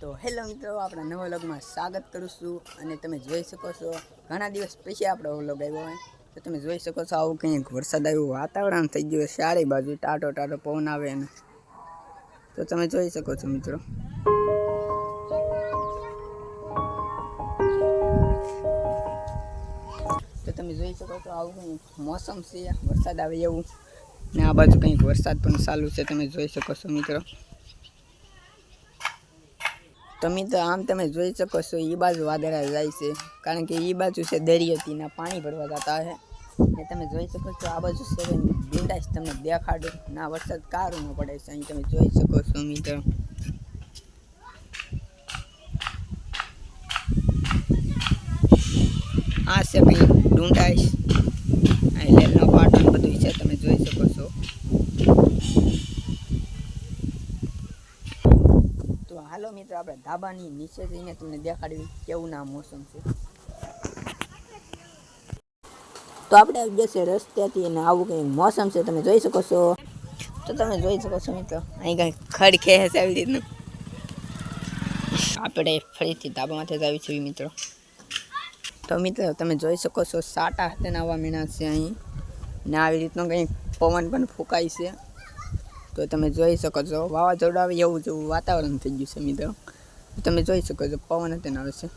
તો હેલો મિત્રો, આપણા નવા વ્લોગમાં સ્વાગત કરું છું અને તમે જોઈ શકો છો, ઘણા દિવસ પછી આપણો વ્લોગ આવ્યો હોય. તો તમે જોઈ શકો છો આવું કંઈક વરસાદ આવ્યું વાતાવરણ થઈ ગયું સારી બાજુ ટાટો ટાટો પવન આવે ને. તો તમે જોઈ શકો છો મિત્રો. તો તમે જોઈ શકો છો આવું કંઈક મોસમ છે, વરસાદ આવે એવું. ને આ બાજુ કંઈક વરસાદ પણ ચાલુ છે, તમે જોઈ શકો છો મિત્રો. તો આમ તમે જોઈ શકો છો એ બાજુ વાદળા જાય છે. કારણ કે એ બાજુ છે દરિયતીના પાણી ભરવા જતા છે ને તમે જોઈ શકો છો, આ બાજુ છે બિંદાસ તમને દેખાડું. ના વરસાદ કારું ન પડે છે, અહીં તમે જોઈ શકો છો, મિત્રો. આ છે ભાઈ ડુંડાઈશ અહીં લેલનો પાટણ બધું છે તમે જોઈ શકો છો તો હાલો મિત્રો, આપણે ધાબાની નીચે જઈને તમને દેખાડ્યું કેવું ના મોસમ છે. તો આપણે ગયા રસ્તેથી અને આવું કંઈક મોસમ છે, તમે જોઈ શકો છો. તો તમે જોઈ શકો છો મિત્રો, અહીં કંઈક ખડખે હશે આવી રીતનું. આપણે ફરીથી ધાબામાંથી જ આવી છીએ મિત્રો. તો મિત્રો, તમે જોઈ શકો છો, સાટા હાથે નાવા મીણા છે અહીં. ને આવી રીતનો કંઈક પવન પણ ફૂંકાય છે. તો તમે જોઈ શકો છો. વાવાઝોડું આવે એવું જેવું વાતાવરણ થઈ ગયું છે મિત્રો. તમે જોઈ શકો છો, પવન હતે આવે છે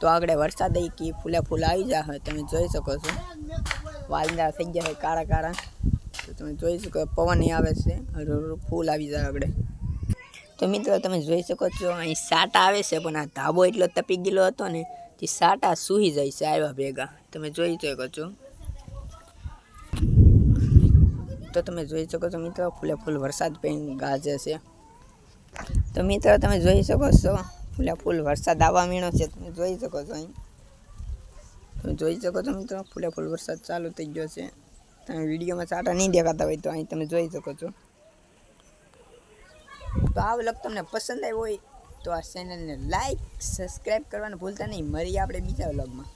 તો આગળ વરસાદ કે ફૂલે ફૂલ આવી જાય તમે જોઈ શકો છો. વાલદા થઈ ગયા છે કાળા કાળા. તો તમે જોઈ શકો પવન એ આવે છે. ફૂલ આવી જાય આગળ. તો મિત્રો તમે જોઈ શકો છો, અહીં સાટા આવે છે, પણ આ ધાબો એટલો તપી ગયેલો હતો ને તે સાટા સૂહી જાય છે, આવ્યા ભેગા. તમે જોઈ શકો છો. તો તમે જોઈ શકો છો મિત્રો, ફૂલે ફૂલ વરસાદ પણ ગાજે છે. તો મિત્રો, તમે જોઈ શકો છો, ફૂલે ફૂલ વરસાદ આવવા મીણો છે. તમે જોઈ શકો છો અહીં. તમે જોઈ શકો છો મિત્રો, ફૂલે ફૂલ વરસાદ ચાલુ થઈ ગયો છે. તમે વિડીયોમાં ચાટા નહીં દેખાતા હોય તો અહીં તમે જોઈ શકો છો. તો આ વ્લોગ તમને પસંદ આવ્યો હોય તો આ ચેનલને લાઈક સબસ્ક્રાઈબ કરવાનું ભૂલતા નહીં. મળીએ આપણે બીજા વ્લોગમાં.